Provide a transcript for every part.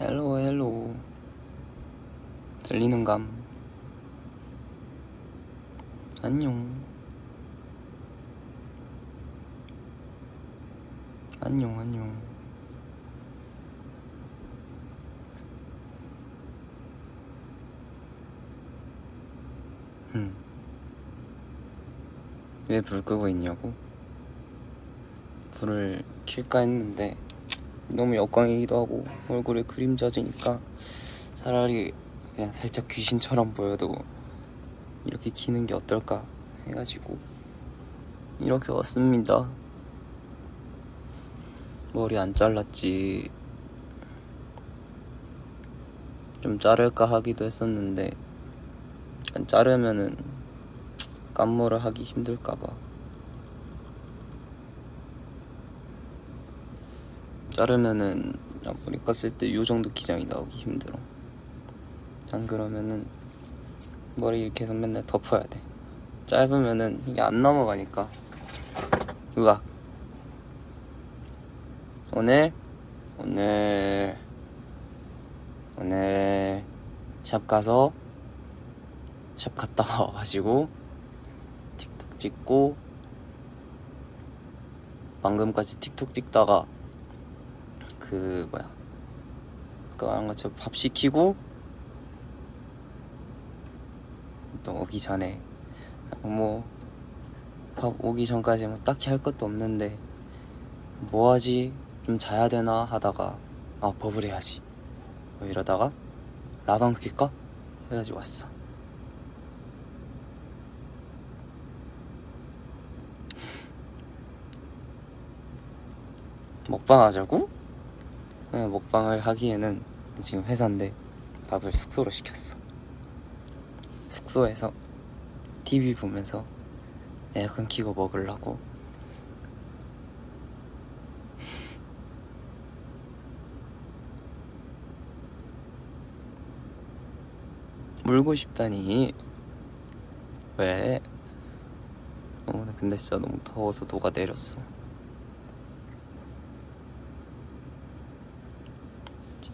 헬로 헬로 들리는감 안녕 안녕 안녕 음. 왜불 끄고 있냐고? 불을 킬까 했는데 너무 역광이기도 하고 얼굴에 그림자 지니까 차라리 그냥 살짝 귀신처럼 보여도 이렇게 키는 게 어떨까 해가지고 이렇게 왔습니다. 머리 안 잘랐지. 좀 자를까 하기도 했었는데 자르면은 깜모를 하기 힘들까봐 자르면은 머리 깠을 때요 정도 기장이 나오기 힘들어. 안 그러면은 머리 계속 맨날 덮어야 돼. 짧으면은 이게 안 넘어가니까. 으악. 오늘 오늘 오늘 샵 가서 샵 갔다가 와가지고 틱톡 찍고 방금까지 틱톡 찍다가 그 뭐야? 아까 말한 것처럼 밥 시키고 또 오기 전에 뭐 밥 오기 전까지 뭐 딱히 할 것도 없는데 뭐 하지? 좀 자야 되나? 하다가 아 버블 해야지. 뭐 이러다가 라방 킬까? 해가지고 왔어. 먹방 하자고? 네, 먹방을 하기에는 지금 회사인데 밥을 숙소로 시켰어. 숙소에서 TV 보면서 에어컨 키고 먹으려고. 물고 싶다니. 왜? 어, 나 근데 진짜 너무 더워서 녹아 내렸어.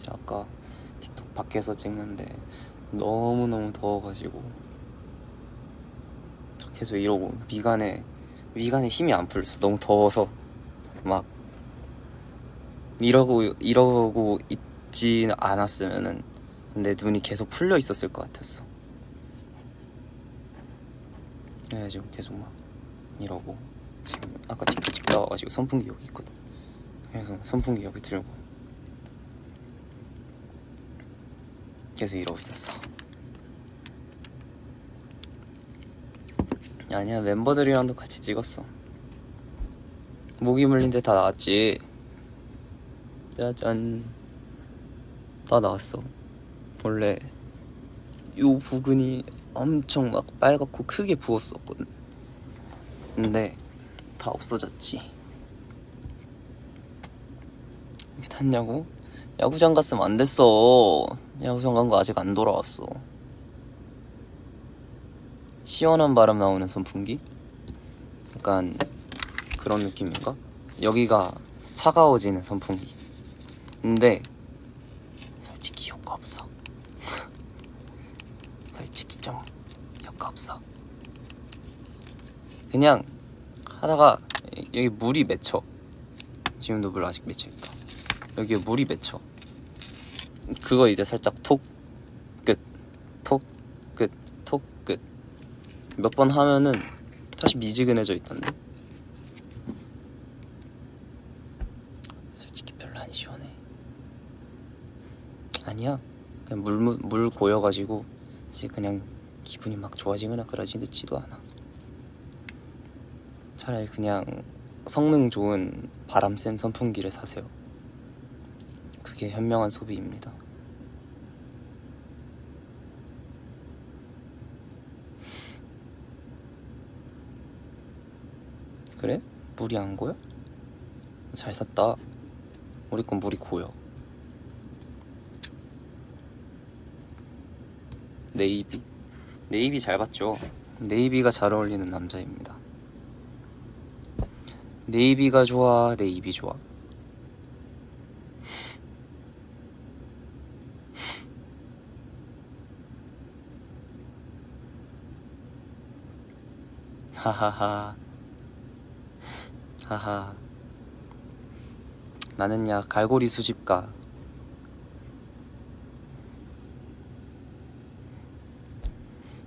진짜 아까 틱톡 밖에서 찍는데 너무너무 더워가지고 계속 이러고 미간에 미간에 힘이 안 풀렸어. 너무 더워서 막 이러고 이러고 있지 않았으면은 내 눈이 계속 풀려 있었을 것 같았어. 그래가지고 계속 막 이러고 지금 아까 틱톡 찍다 와가지고 선풍기 여기 있거든. 그래서 선풍기 여기 들고 계속 이러고 있었어. 아니야 멤버들이랑도 같이 찍었어. 모기 물린 데 다 나왔지. 짜잔. 다 나왔어. 원래 요 부근이 엄청 막 빨갛고 크게 부었었거든. 근데 다 없어졌지. 왜 탔냐고? 야구장 갔으면 안 됐어. 야구장 간 거 아직 안 돌아왔어. 시원한 바람 나오는 선풍기? 약간 그런 느낌인가? 여기가 차가워지는 선풍기. 근데 솔직히 효과 없어. 솔직히 좀 효과 없어. 그냥 하다가 여기 물이 맺혀. 지금도 물 아직 맺혀 있다. 여기에 물이 맺혀. 그거 이제 살짝 톡, 끝, 톡, 끝, 톡, 끝. 몇 번 하면은 다시 미지근해져 있던데? 솔직히 별로 안 시원해. 아니야. 그냥 물, 물, 물 고여가지고 이제 그냥 기분이 막 좋아지거나 그러지도 않아. 차라리 그냥 성능 좋은 바람 센 선풍기를 사세요. 그게 현명한 소비입니다. 그래? 물이 안 고여? 잘 샀다. 우리 건 물이 고여. 네이비. 네이비 잘 봤죠? 네이비가 잘 어울리는 남자입니다. 네이비가 좋아, 네이비 좋아. 하하하. 하하. 나는야 갈고리 수집가.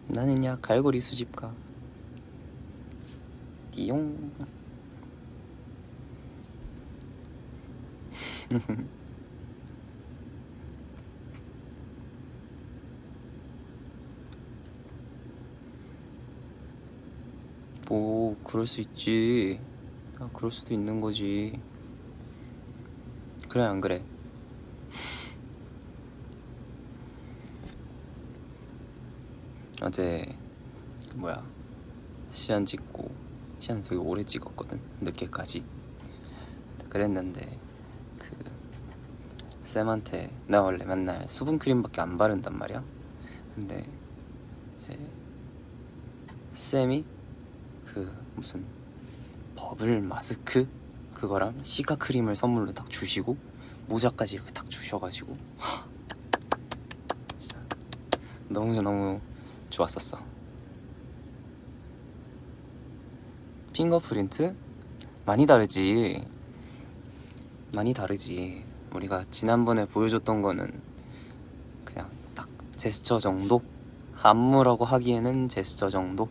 나는야 갈고리 수집가. 띠용 뭐 그럴 수 있지. 아, 그럴 수도 있는 거지. 그래 안 그래? 어제 그 뭐야? 시안 찍고 시안 되게 오래 찍었거든? 늦게까지. 그랬는데 그 쌤한테 나 원래 맨날 수분 크림밖에 안 바른단 말이야? 근데 이제 쌤이 그 무슨 버블 마스크 그거랑 시카 크림을 선물로 딱 주시고 모자까지 이렇게 딱 주셔가지고 하, 진짜 너무 너무 좋았었어. 핑거프린트 많이 다르지. 많이 다르지. 우리가 지난번에 보여줬던 거는 그냥 딱 제스처 정도? 안무라고 하기에는 제스처 정도?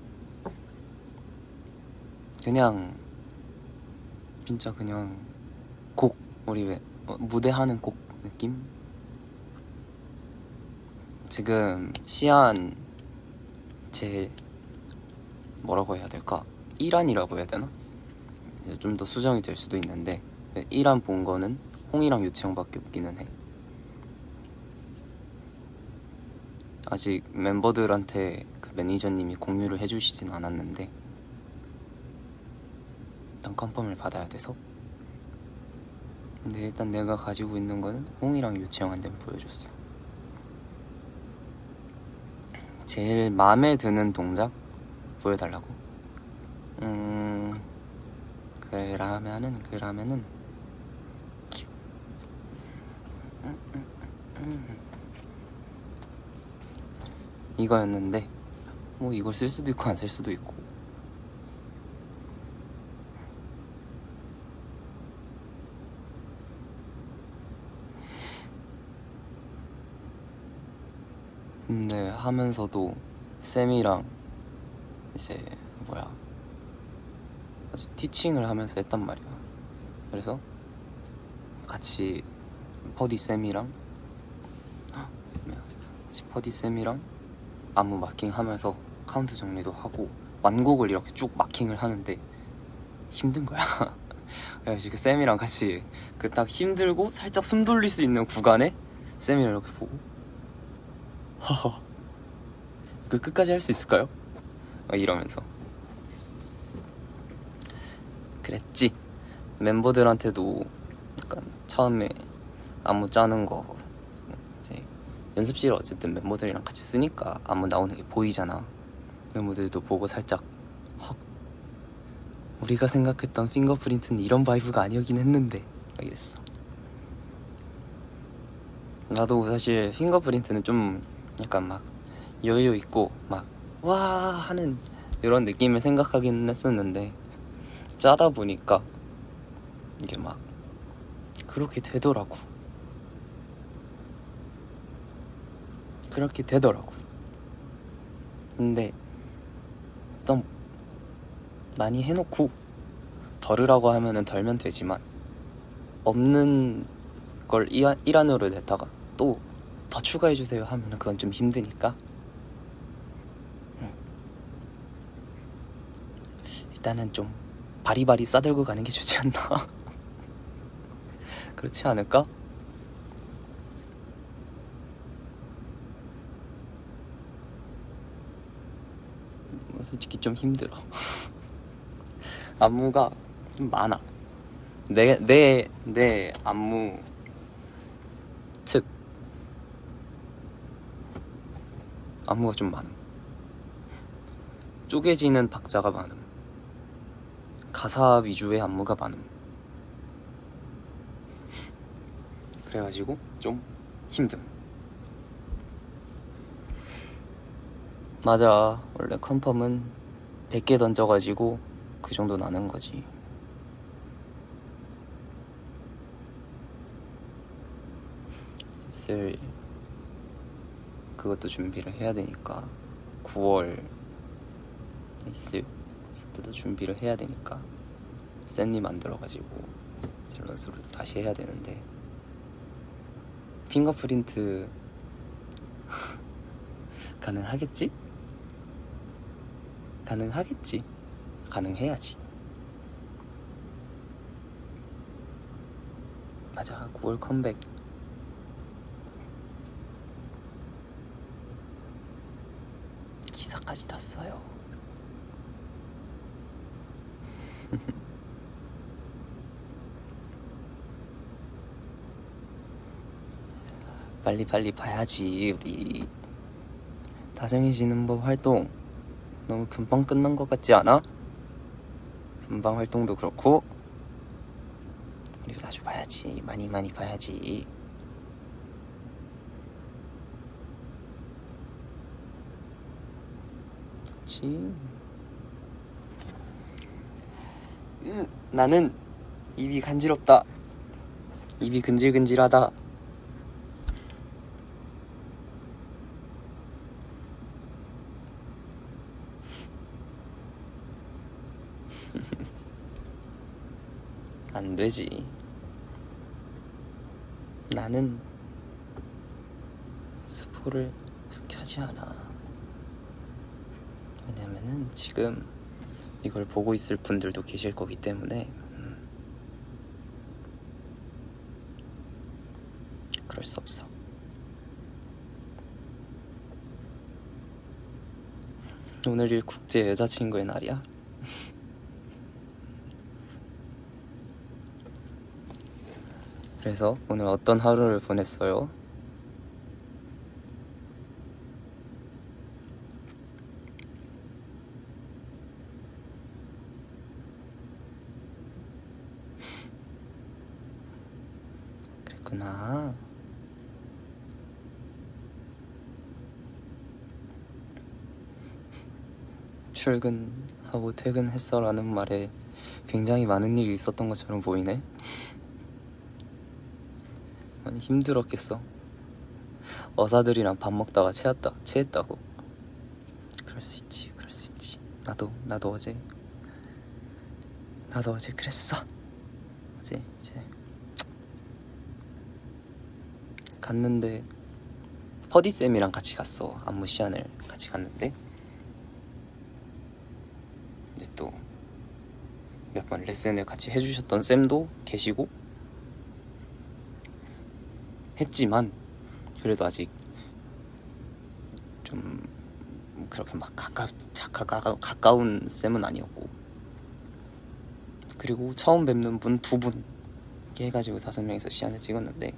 그냥 진짜 그냥 곡 우리 왜 어, 무대하는 곡 느낌? 지금 시안 제 뭐라고 해야 될까? 1안이라고 해야 되나? 이제 좀 더 수정이 될 수도 있는데 1안 본 거는 홍이랑 유치형밖에 없기는 해. 아직 멤버들한테 그 매니저님이 공유를 해주시진 않았는데 일단 컨펌을 받아야 돼서? 근데 일단 내가 가지고 있는 거는 홍이랑 유치형한테 보여줬어. 제일 마음에 드는 동작 보여달라고? 음 음, 음. 이거였는데 뭐 이걸 쓸 수도 있고 안 쓸 수도 있고 근데 하면서도 쌤이랑 이제 뭐야 아직 티칭을 하면서 했단 말이야. 그래서 같이 퍼디 쌤이랑 같이 퍼디 쌤이랑 안무 마킹 하면서 카운트 정리도 하고 완곡을 이렇게 쭉 마킹을 하는데 힘든 거야. 그래가지고 그 쌤이랑 같이 그 딱 힘들고 살짝 숨 돌릴 수 있는 구간에 쌤이랑 이렇게 보고 하하 그 끝까지 할 수 있을까요? 막 이러면서. 그랬지. 멤버들한테도 약간 처음에 안무 짜는 거 이제 연습실 어쨌든 멤버들이랑 같이 쓰니까 안무 나오는 게 보이잖아. 멤버들도 보고 살짝 헉 우리가 생각했던 핑거프린트는 이런 바이브가 아니었긴 했는데. 막 이랬어. 나도 사실 핑거프린트는 좀 약간 막 여유 있고 막 와 하는 이런 느낌을 생각하긴 했었는데 짜다 보니까 이게 막 그렇게 되더라고. 그렇게 되더라고. 근데 좀 많이 해놓고 덜으라고 하면은 덜면 되지만 없는 걸 일- 일환으로 냈다가 또 더 추가해주세요 하면은 그건 좀 힘드니까 응. 일단은 좀 바리바리 싸들고 가는 게 좋지 않나 그렇지 않을까? 솔직히 좀 힘들어 안무가 좀 많아 내 내 내 안무 특 안무가 좀 많음. 쪼개지는 박자가 많음. 가사 위주의 안무가 많음. 그래가지고 좀 힘듦. 맞아. 원래 컨펌은 100개 던져가지고 그 정도 나는 거지. 있을 그것도 준비를 해야 되니까 9월 있을 콘서트도 준비를 해야 되니까 샌리 만들어가지고 젤러스로도 다시 해야 되는데 핑거프린트 가능하겠지? 가능하겠지. 가능해야지. 맞아, 9월 컴백. 기사까지 났어요. 빨리빨리 봐야지, 우리. 다정해지는 법 활동 너무 금방 끝난 것 같지 않아? 금방 활동도 그렇고 우리도 자주 봐야지. 많이 많이 봐야지. 그치? 으, 나는 입이 간지럽다. 입이 근질근질하다 안 되지. 나는 스포를 그렇게 하지 않아. 왜냐면은 지금 이걸 보고 있을 분들도 계실 거기 때문에 음, 그럴 수 없어. 오늘이 국제 여자친구의 날이야. 그래서 오늘 어떤 하루를 보냈어요? 그랬구나. 출근하고 퇴근했어라는 말에 굉장히 많은 일이 있었던 것처럼 보이네. 많이 힘들었겠어. 어사들이랑 밥 먹다가 체했다, 체했다고. 그럴 수 있지, 그럴 수 있지. 나도, 나도 어제, 나도 어제 그랬어. 어제 이제 갔는데 퍼디 쌤이랑 같이 갔어. 안무 시안을 같이 갔는데 이제 또 몇 번 레슨을 같이 해주셨던 쌤도 계시고 했지만 그래도 아직 좀 그렇게 막 가까, 가까, 가까운 쌤은 아니었고. 그리고 처음 뵙는 분 두분 이렇게 해가지고 다섯 명이서 시안을 찍었는데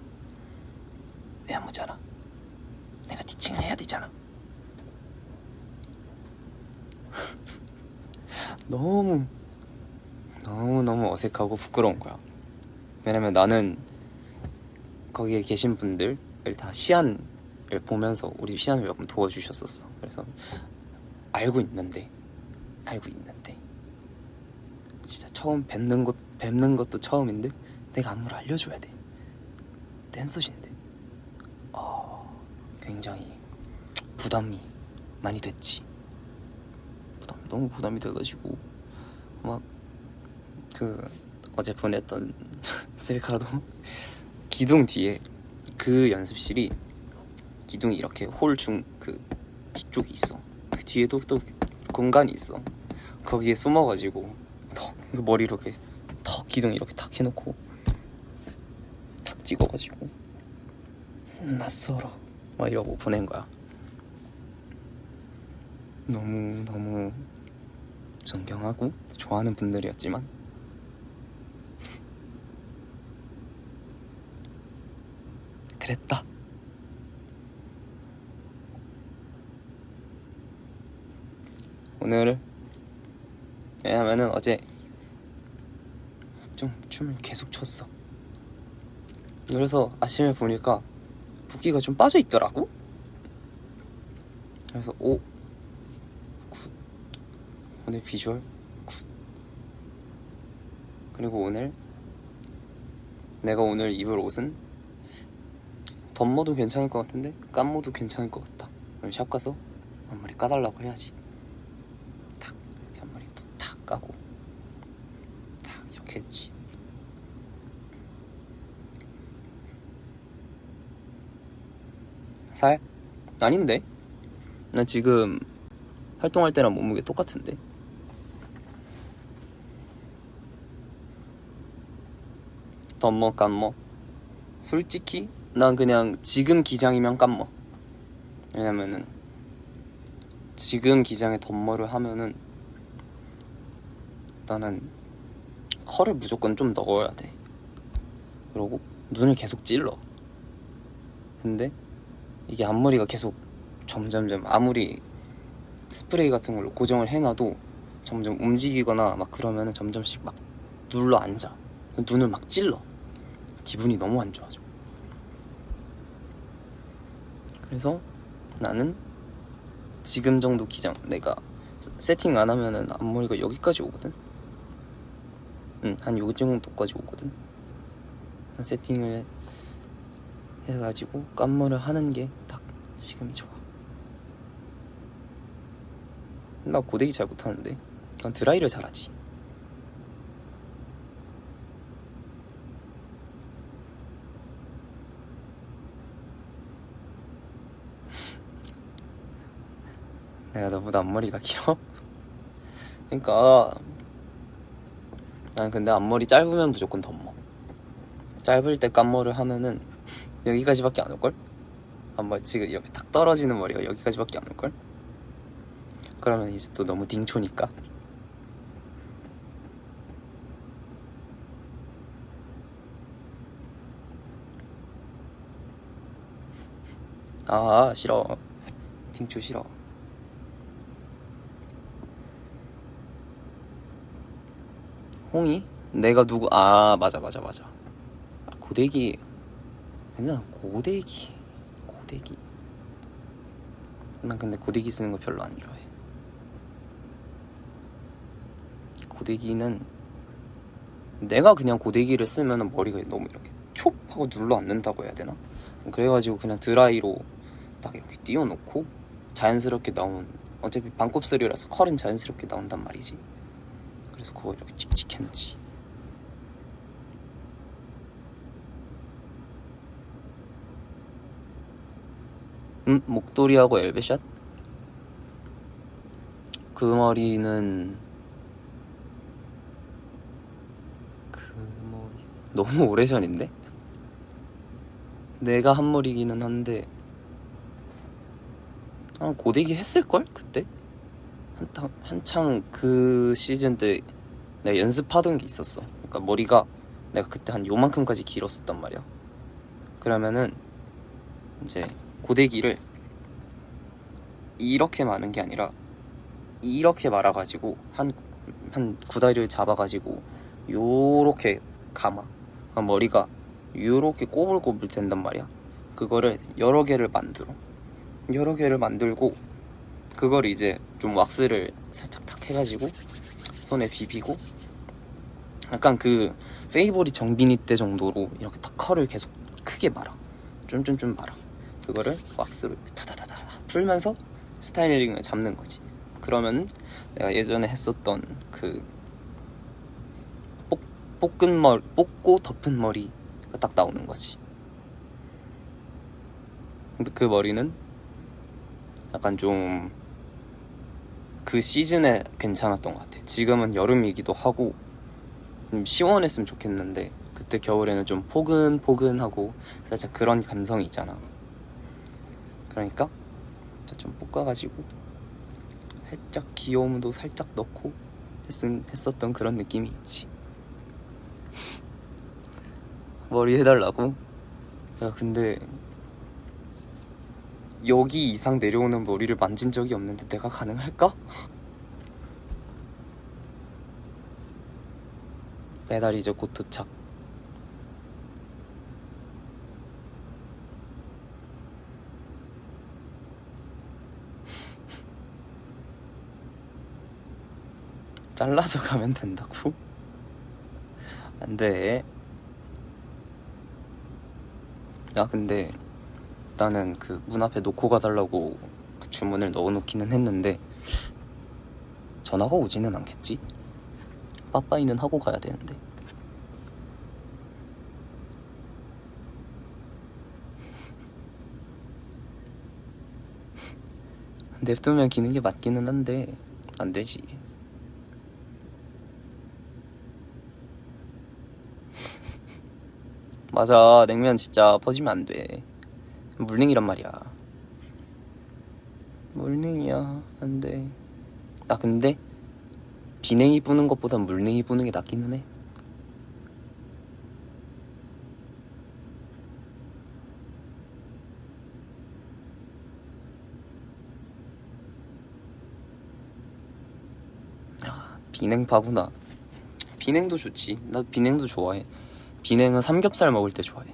내 안무잖아. 내가 티칭을 해야 되잖아. 너무 너무 너무 어색하고 부끄러운 거야. 왜냐면 나는 거기에 계신 분들을 다 시안을 보면서 우리 시안을 몇 번 도와주셨었어. 그래서 알고 있는데 알고 있는데 진짜 처음 뵙는 것 뵙는 것도 처음인데 내가 안무를 알려줘야 돼. 댄서신데 어 굉장히 부담이 많이 됐지. 부담 너무 부담이 돼가지고 막 그 어제 보냈던 셀카도 기둥 뒤에 그 연습실이 기둥이 이렇게 홀 중 그 뒤쪽이 있어. 그 뒤에도 또 공간이 있어. 거기에 숨어가지고 턱그 머리 이렇게 턱 기둥 이렇게 탁 해놓고 탁 찍어가지고 낯설어 막 이러고 보낸 거야. 너무 너무 존경하고 좋아하는 분들이었지만 그랬다. 오늘 왜냐면은 어제 좀 춤을 계속 췄어. 그래서 아침에 보니까 붓기가 좀 빠져 있더라고. 그래서 오, 굿. 오늘 비주얼 굿. 그리고 오늘 내가 오늘 입을 옷은 덤머도 괜찮을 것 같은데 깐모도 괜찮을 것 같다. 그럼 샵 가서 앞머리 까달라고 해야지. 탁 이렇게 앞머리 또탁 까고 탁 이렇게 했지. 살? 아닌데? 나 지금 활동할 때랑 몸무게 똑같은데? 덤머 깐머 솔직히 난 그냥 지금 기장이면 깐머 왜냐면은 지금 기장에 덤머를 하면은 나는 컬을 무조건 좀 넣어야 돼. 그러고 눈을 계속 찔러. 근데 이게 앞머리가 계속 점점점 아무리 스프레이 같은 걸로 고정을 해놔도 점점 움직이거나 막 그러면은 점점씩 막 눌러 앉아. 눈을 막 찔러. 기분이 너무 안 좋아져 그래서 나는 지금 정도 기장 내가 세- 세팅 안 하면은 앞머리가 여기까지 오거든? 응한 요 정도까지 오거든? 한 세팅을 해가지고 깐머를 하는 게 딱 지금이 좋아. 나 고데기 잘 못하는데? 난 드라이를 잘하지 내가 너보다 앞머리가 길어? 그러니까 난 근데 앞머리 짧으면 무조건 덤머 짧을 때 깐머를 하면은 여기까지밖에 안 올걸? 앞머리 지금 이렇게 탁 떨어지는 머리가 여기까지밖에 안 올걸? 그러면 이제 또 너무 딩초니까 아 싫어 딩초 싫어 홍이? 내가 누구 아 맞아 맞아 맞아. 아, 고데기. 맨날 고데기. 고데기. 난 근데 고데기 쓰는 거 별로 안 좋아해. 고데기는 내가 그냥 고데기를 쓰면 머리가 너무 이렇게 촉 하고 눌러 앉는다고 해야 되나? 그래가지고 그냥 드라이로 딱 이렇게 띄워놓고 자연스럽게 나온 어차피 반곱슬이라서 컬은 자연스럽게 나온단 말이지 그래서 그거 이렇게 해놓지 음? 목도리하고 엘베샷? 그 머리는 그 머리 너무 오래전인데? 내가 한 머리기는 한데 아 고데기 했을걸? 그때? 한창, 한창 그 시즌 때 내가 연습하던 게 있었어. 그러니까 머리가 내가 그때 한 요만큼까지 길었었단 말이야. 그러면은 이제 고데기를 이렇게 마는 게 아니라 이렇게 말아가지고 한, 한 구다리를 잡아가지고 요렇게 감아. 그럼 머리가 요렇게 꼬불꼬불 된단 말이야. 그거를 여러 개를 만들어. 여러 개를 만들고 그걸 이제 좀 왁스를 살짝 탁 해가지고 손에 비비고 약간 그 페이보리 정빈이 때 정도로 이렇게 탁 컬을 계속 크게 말아. 좀좀좀 말아. 그거를 왁스로 타다다다 풀면서 스타일링을 잡는 거지. 그러면 내가 예전에 했었던 그 볶, 볶은 머리 볶고 덮은 머리가 딱 나오는 거지. 근데 그 머리는 약간 좀 그 시즌에 괜찮았던 것 같아. 지금은 여름이기도 하고 좀 시원했으면 좋겠는데 그때 겨울에는 좀 포근포근하고 살짝 그런 감성이 있잖아. 그러니까 좀 볶아가지고 살짝 귀여움도 살짝 넣고 했, 했었던 그런 느낌이 있지. 머리 해달라고? 야 근데 여기 이상 내려오는 머리를 만진 적이 없는데 내가 가능할까? 배달 이제 곧 도착. 잘라서 가면 된다고? 안 돼. 아, 근데 나는 그문 앞에 놓고 가달라고 그 주문을 넣어놓기는 했는데 전화가 오지는 않겠지? 빠빠이는 하고 가야 되는데. 냅두면 기는 게 맞기는 한데 안 되지. 맞아 냉면 진짜 퍼지면 안 돼. 물냉이란 말이야. 물냉이야 안 돼. 아 근데 비냉이 부는 것보단 물냉이 부는 게 낫기는 해. 비냉파구나. 비냉도 좋지. 나 비냉도 좋아해. 비냉은 삼겹살 먹을 때 좋아해.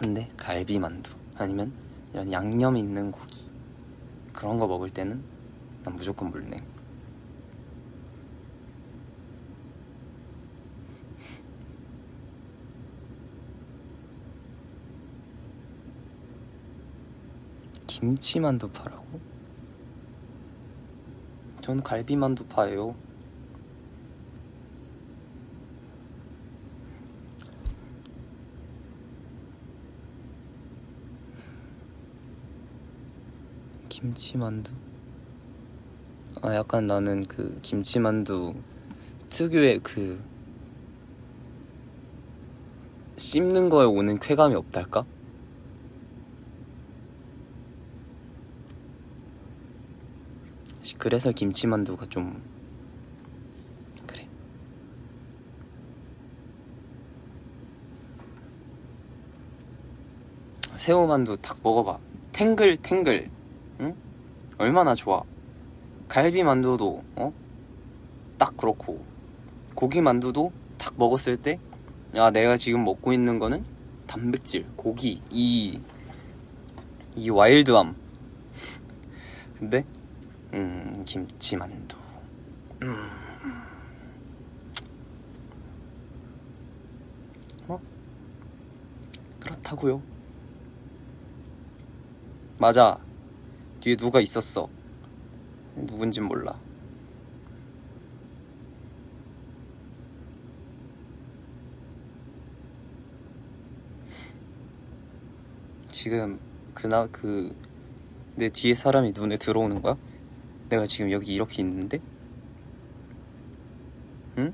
근데 갈비 만두 아니면 이런 양념 있는 고기 그런 거 먹을 때는 난 무조건 물냉. 김치 만두 파라고? 전 갈비 만두 파예요. 김치 만두? 아 약간 나는 그 김치 만두 특유의 그 씹는 거에 오는 쾌감이 없달까? 그래서 김치만두가 좀 그래. 새우만두 딱 먹어봐. 탱글탱글. 응? 얼마나 좋아. 갈비 만두도 어? 딱 그렇고 고기 만두도 딱 먹었을 때 야, 내가 지금 먹고 있는 거는 단백질, 고기, 이, 이 와일드함. 근데 음, 김치만두. 음. 뭐? 그렇다고요. 맞아. 뒤에 누가 있었어. 누군진 몰라. 지금 그나 그 내 뒤에 사람이 눈에 들어오는 거야? 내가 지금 여기 이렇게 있는데? 응?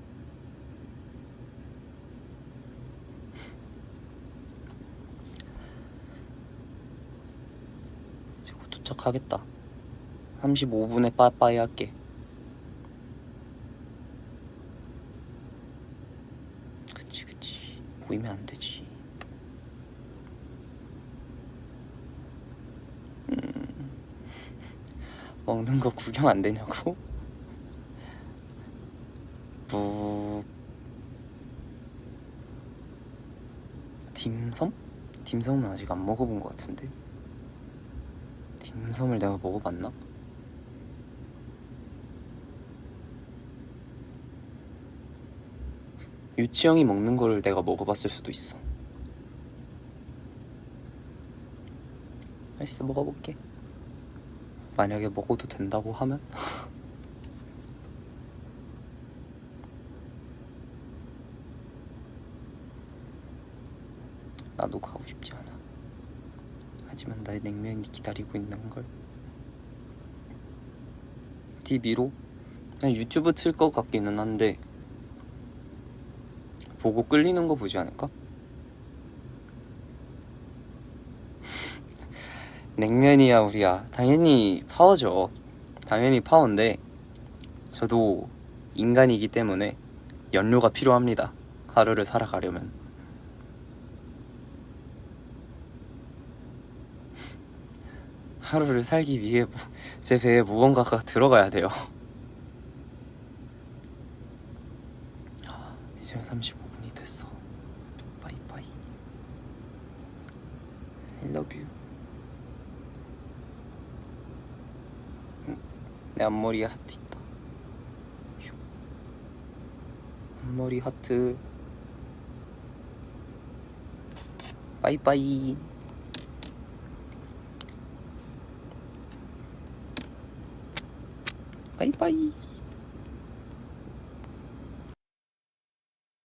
이제 곧 도착하겠다. 35분에 빠빠이 할게. 그치, 그치. 보이면 안 되지. 먹는 거 구경 안 되냐고? 무 딤섬? 딤섬은 아직 안 먹어본 것 같은데 딤섬을 내가 먹어봤나? 유치형이 먹는 거를 내가 먹어봤을 수도 있어. 알겠어 먹어볼게. 만약에 먹어도 된다고 하면 나도 가고 싶지 않아. 하지만 나의 냉면이 기다리고 있는 걸. TV로? 그냥 유튜브 틀 것 같기는 한데 보고 끌리는 거 보지 않을까? 냉면이야 우리야. 당연히 파워죠. 당연히 파워인데 저도 인간이기 때문에 연료가 필요합니다. 하루를 살아가려면 하루를 살기 위해 제 배에 무언가가 들어가야 돼요. 아, 이제 35분이 됐어. 빠이빠이. I love you. 음, 내 앞머리에 하트 있다. 앞머리 하트. 빠이빠이. 빠이빠이.